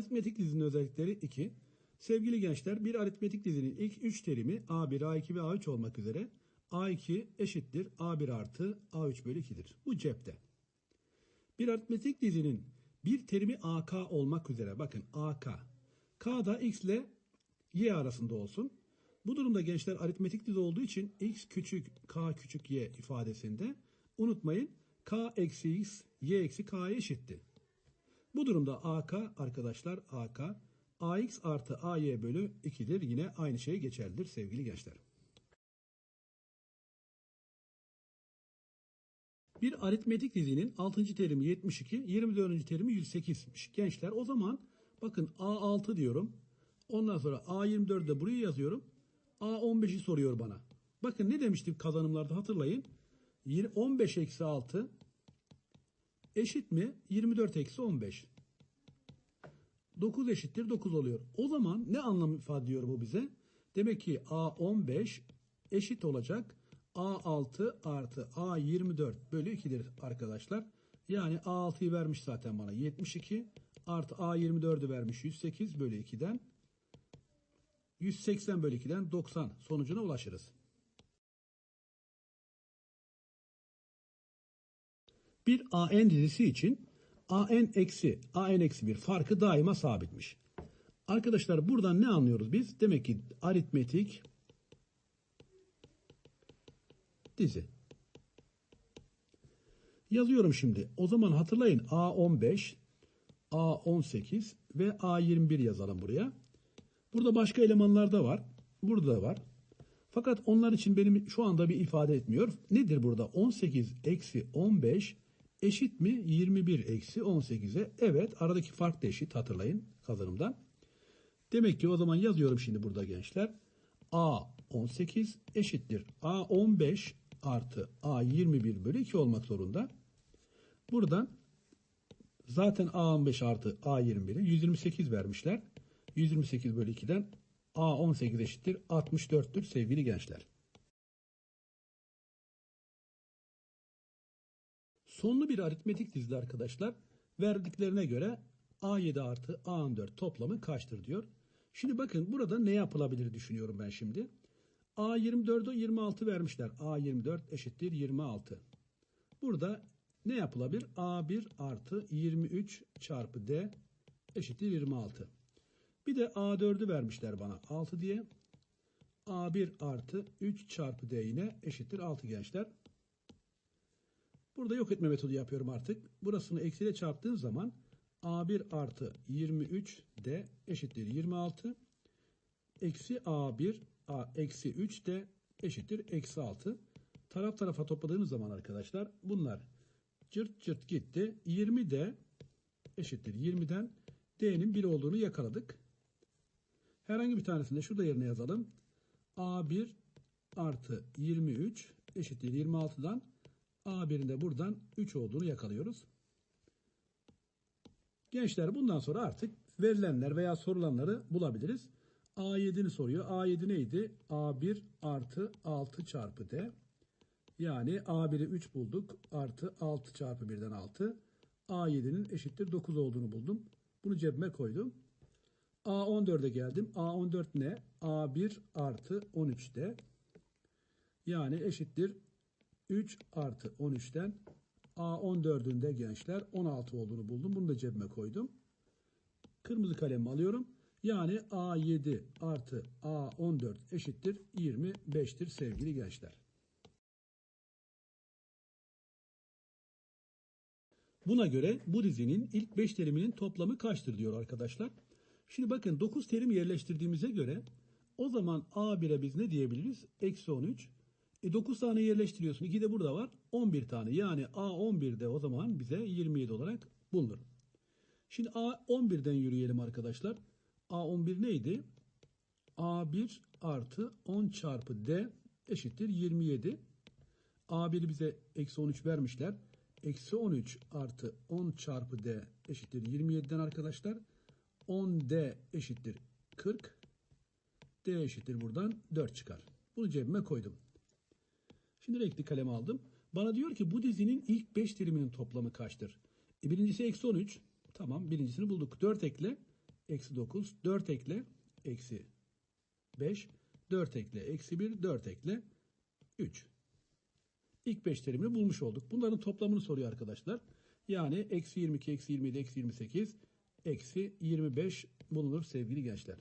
Aritmetik dizinin özellikleri 2. Sevgili gençler bir aritmetik dizinin ilk 3 terimi A1, A2 ve A3 olmak üzere A2 eşittir A1 artı A3 bölü 2'dir. Bu cepte. Bir aritmetik dizinin bir terimi AK olmak üzere bakın AK. K da X ile Y arasında olsun. Bu durumda gençler aritmetik dizi olduğu için X küçük K küçük Y ifadesinde unutmayın K eksi X Y eksi K'ya eşitti. Bu durumda AK arkadaşlar AK AX artı AY bölü 2'dir. Yine aynı şey geçerlidir sevgili gençler. Bir aritmetik dizinin 6. terimi 72, 24. terimi 108'miş. Gençler o zaman bakın A6 diyorum. Ondan sonra A24'ü de buraya yazıyorum. A15'i soruyor bana. Bakın ne demiştim kazanımlarda hatırlayın. 15 eksi 6 eşit mi? 24 eksi 15. 9 eşittir 9 oluyor. O zaman ne anlam ifade ediyor bu bize? Demek ki A15 eşit olacak. A6 artı A24 bölü 2'dir arkadaşlar. Yani A6'yı vermiş zaten bana 72 artı A24'ü vermiş 108 bölü 2'den 180 bölü 2'den 90 sonucuna ulaşırız. Bir AN dizisi için AN eksi AN eksi bir farkı daima sabitmiş. Arkadaşlar buradan ne anlıyoruz biz? Demek ki aritmetik dizi. Yazıyorum şimdi. O zaman hatırlayın A15, A18 ve A21 yazalım buraya. Burada başka elemanlar da var. Burada da var. Fakat onlar için benim şu anda bir ifade etmiyor. Nedir burada? 18 eksi 15 eşit mi? 21 eksi 18'e. Evet aradaki fark da eşit hatırlayın kazanımdan. Demek ki o zaman yazıyorum şimdi burada gençler. A 18 eşittir. A 15 artı A 21 bölü 2 olmak zorunda. Buradan zaten A 15 artı A 21'i 128 vermişler. 128 bölü 2'den A 18 eşittir 64'tür sevgili gençler. Sonlu bir aritmetik dizide arkadaşlar verdiklerine göre A7 artı A14 toplamı kaçtır diyor. Şimdi bakın burada ne yapılabilir düşünüyorum ben şimdi. A24'e 26 vermişler. A24 eşittir 26. Burada ne yapılabilir? A1 artı 23 çarpı D eşittir 26. Bir de A4'ü vermişler bana 6 diye. A1 artı 3 çarpı D yine eşittir 6 gençler. Burada yok etme metodu yapıyorum artık. Burasını eksiyle çarptığın zaman A1 artı 23 D eşittir 26. Eksi A1 A eksi 3 de eşittir eksi 6. Taraf tarafa topladığınız zaman arkadaşlar bunlar cırt cırt gitti. 20 de eşittir 20'den D'nin 1 olduğunu yakaladık. Herhangi bir tanesini de şurada yerine yazalım. A1 artı 23 eşittir 26'dan A1'in de buradan 3 olduğunu yakalıyoruz. Gençler bundan sonra artık verilenler veya sorulanları bulabiliriz. A7'ni soruyor. A7 neydi? A1 artı 6 çarpı D. Yani A1'i 3 bulduk. Artı 6 çarpı 1'den 6. A7'nin eşittir 9 olduğunu buldum. Bunu cebime koydum. A14'e geldim. A14 ne? A1 artı 13'te. Yani eşittir 3 artı 13'ten A14'ün de gençler 16 olduğunu buldum. Bunu da cebime koydum. Kırmızı kalemi alıyorum. Yani A7 artı A14 eşittir 25'tir sevgili gençler. Buna göre bu dizinin ilk 5 teriminin toplamı kaçtır diyor arkadaşlar. Şimdi bakın 9 terim yerleştirdiğimize göre o zaman A1'e biz ne diyebiliriz? Eksi 13. E 9 tane yerleştiriyorsun. 2 de burada var. 11 tane. Yani A11'de o zaman bize 27 olarak bulunur. Şimdi A11'den yürüyelim arkadaşlar. A11 neydi? A1 artı 10 çarpı D eşittir 27. A1'i bize eksi 13 vermişler. Eksi 13 artı 10 çarpı D eşittir 27'den arkadaşlar. 10D eşittir 40. D eşittir buradan 4 çıkar. Bunu cebime koydum. Şimdi renkli kalem aldım. Bana diyor ki bu dizinin ilk 5 teriminin toplamı kaçtır? E birincisi eksi 13. Tamam birincisini bulduk. 4 ekle eksi 9, 4 ekle, eksi 5, 4 ekle, eksi 1, 4 ekle, 3. İlk 5 terimini bulmuş olduk. Bunların toplamını soruyor arkadaşlar. Yani eksi 22, eksi 27, eksi 28, eksi 25 bulunur sevgili gençler.